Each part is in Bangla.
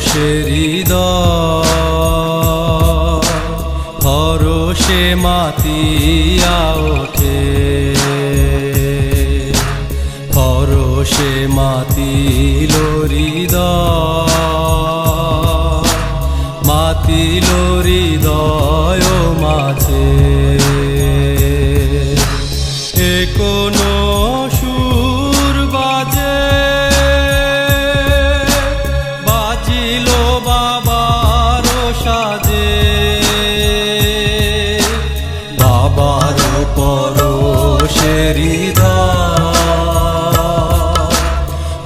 মানুষেরই হরষে মাতিয়া ওঠে। হরষে মাতিল হৃদয় মাতিল হৃদয় মাঝে। বাবার পরশে হৃদয়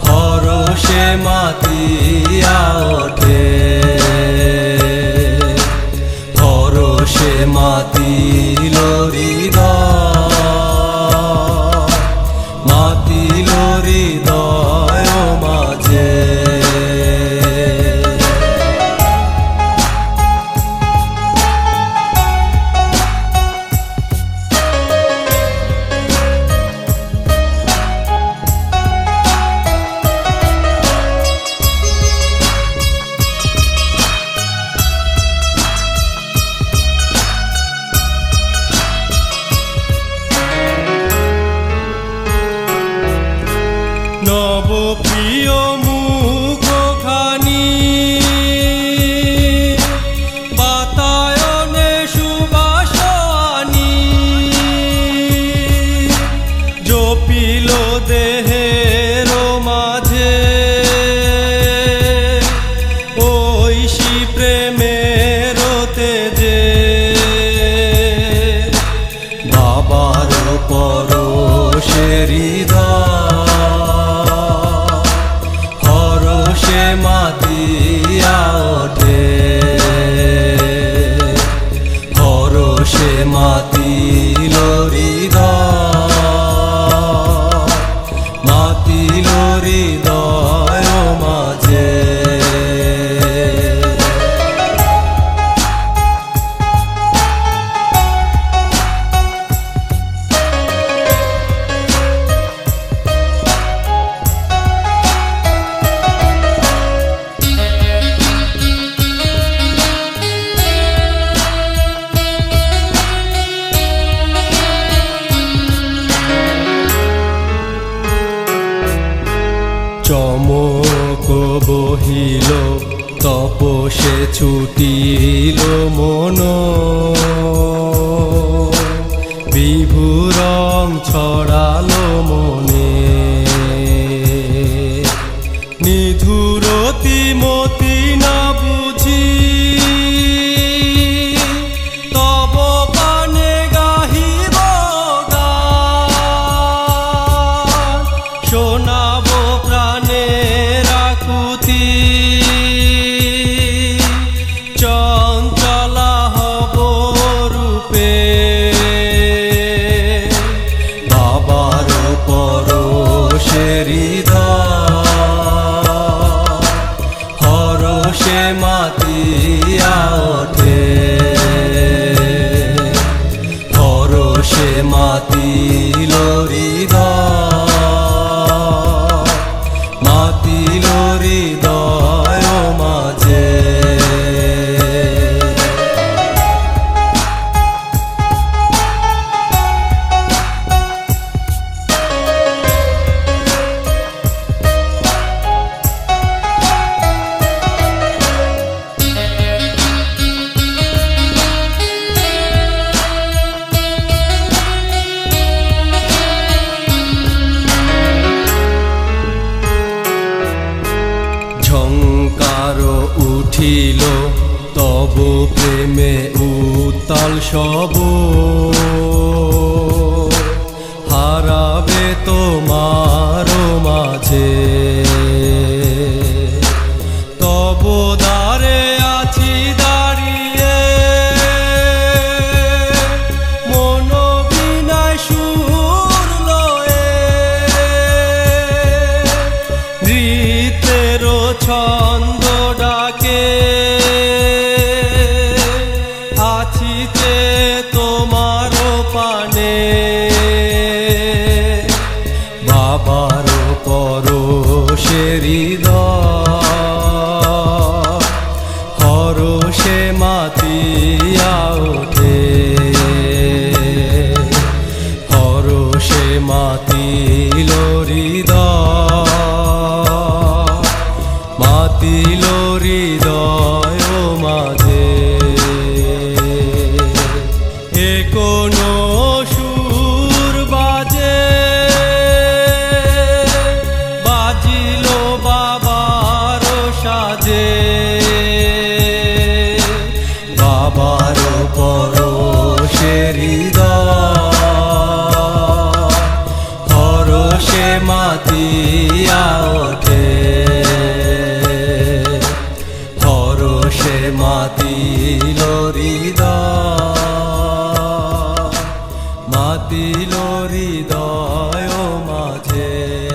হরষে মাতিয়া ওঠে। হরষে মাতিল হৃদয়। প্রিয় মুখখানি। বাতায়নে সুবাসনি। জপিল দেহের মাঝে। ঐশী তেজে। বহিল তপসে ছুটিল মন vida. ঝঙ্কার উঠিল, তব প্রেমে উত্তাল সব। হারাবে তোমার মাঝে। তব দ্বারে আছি দাঁড়িয়ে। মন ছন্দ কাঁদিয়া ওঠে। হরষে মাতিয়া ওঠে হরষে মাতিল হৃদয়। মাতিল হৃদয় মাঝে।